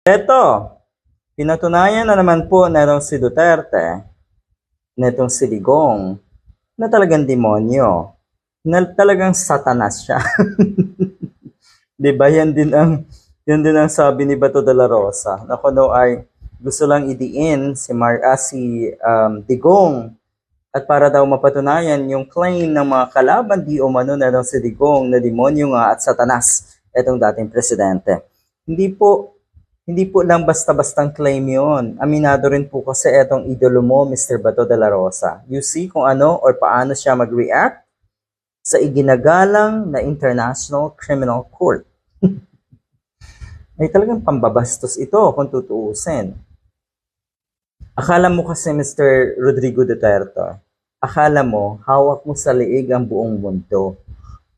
Eto, pinatunayan na naman po netong si Duterte, netong si Digong, na talagang demonyo, na talagang satanas siya. 'Di ba? Yan din ang yan din ang sabi ni Bato de la Rosa. Na kuno ay gusto lang idiin si Mar ah, si um, Digong at para daw mapatunayan yung claim ng mga kalaban di umano na si Digong na demonyo nga at satanas itong dating presidente. Hindi po hindi po lang basta-bastang claim yon. Aminado rin po kasi etong idolo mo, Mr. Bato de la Rosa. You see kung ano or paano siya mag-react sa iginagalang na International Criminal Court. Ay talagang pambabastos ito kung tutuusin. Akala mo kasi Mr. Rodrigo Duterte, akala mo hawak mo sa liig ang buong mundo.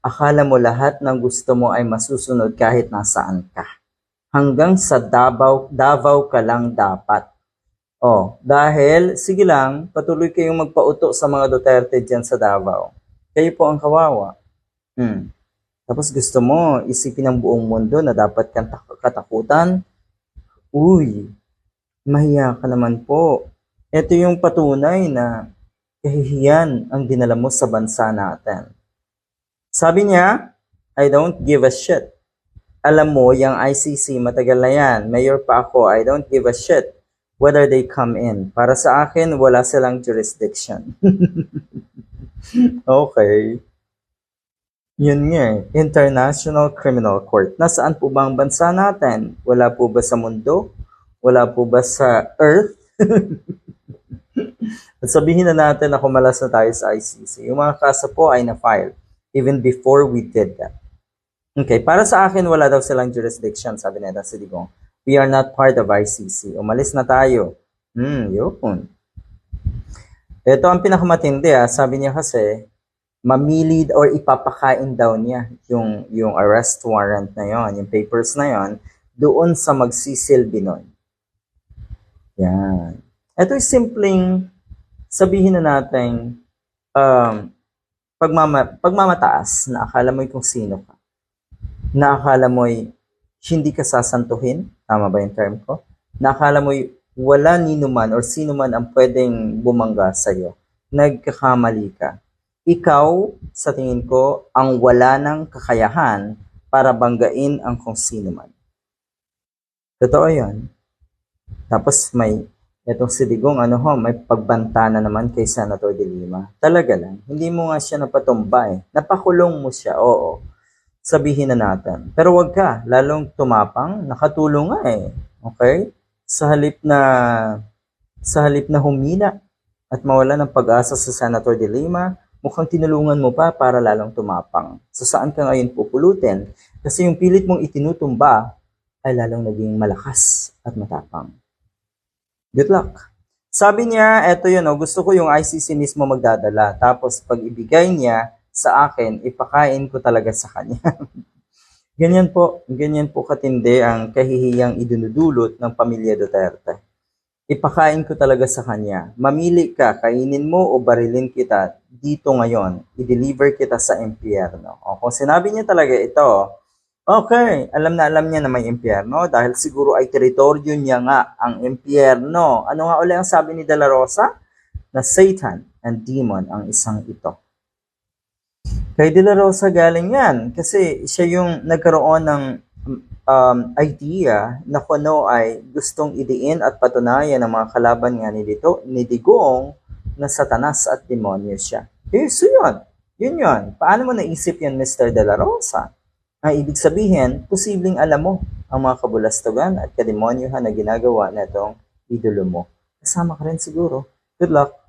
Akala mo lahat ng gusto mo ay masusunod kahit nasaan ka. Hanggang sa Davao, Davao ka lang dapat. Oh, dahil, sige lang, patuloy kayong magpauto sa mga Duterte dyan sa Davao. Kayo po ang kawawa. Hmm. Tapos gusto mo, isipin ng buong mundo na dapat kang tak- katakutan. Uy, mahiya ka naman po. Ito yung patunay na kahihiyan ang dinala mo sa bansa natin. Sabi niya, I don't give a shit. Alam mo, yung ICC, matagal na yan. Mayor pa ako, I don't give a shit whether they come in. Para sa akin, wala silang jurisdiction. okay. Yun nga eh, International Criminal Court. Nasaan po ba ang bansa natin? Wala po ba sa mundo? Wala po ba sa Earth? At sabihin na natin na kumalas na tayo sa ICC. Yung mga kaso po ay na-file even before we did that. Okay, para sa akin, wala daw silang jurisdiction, sabi nila si Digong. We are not part of ICC. Umalis na tayo. Hmm, yun. Ito ang pinakamatindi ah. Sabi niya kasi, mamili or ipapakain daw niya yung, yung arrest warrant na yon, yung papers na yon, doon sa magsisilbi nun. Yan. Ito ay simpleng sabihin na natin um, pagmama, pagmamataas na akala mo'y kung sino ka. Na akala mo'y hindi ka sasantuhin. Tama ba yung term ko? Na akala mo'y wala nino man or sino man ang pwedeng bumangga sa'yo. Nagkakamali ka. Ikaw, sa tingin ko, ang wala ng kakayahan para banggain ang kung sino man. Totoo yun. Tapos may Etong si Digong, ano ho, may pagbanta na naman kay Senator De Lima. Talaga lang. Hindi mo nga siya napatumba eh. Napakulong mo siya, oo. Sabihin na natin. Pero wag ka, lalong tumapang, nakatulong nga eh. Okay? Sa halip na sa halip na humina at mawala ng pag-asa sa Senator De Lima, mukhang tinulungan mo pa para lalong tumapang. So saan ka ngayon pupulutin? Kasi yung pilit mong itinutumba ay lalong naging malakas at matapang. Good luck. Sabi niya, eto yun, oh, gusto ko yung ICC mismo magdadala. Tapos pag ibigay niya sa akin, ipakain ko talaga sa kanya. ganyan po, ganyan po katindi ang kahihiyang idinudulot ng pamilya Duterte. Ipakain ko talaga sa kanya. Mamili ka, kainin mo o barilin kita dito ngayon. I-deliver kita sa impyerno. O kung sinabi niya talaga ito, Okay, alam na alam niya na may impyerno dahil siguro ay teritoryo niya nga ang impyerno. Ano nga uli ang sabi ni De La Rosa? Na Satan and demon ang isang ito. Kay De La Rosa galing yan kasi siya yung nagkaroon ng um, idea na kuno ay gustong idiin at patunayan ng mga kalaban nga ni, ni Digong na satanas at demonyo siya. Eh, so yun. Yun yun. Paano mo naisip yan, Mr. De La Rosa? Ang ibig sabihin, posibleng alam mo ang mga kabulastugan at kademonyohan na ginagawa na itong idolo mo. Kasama ka rin siguro. Good luck!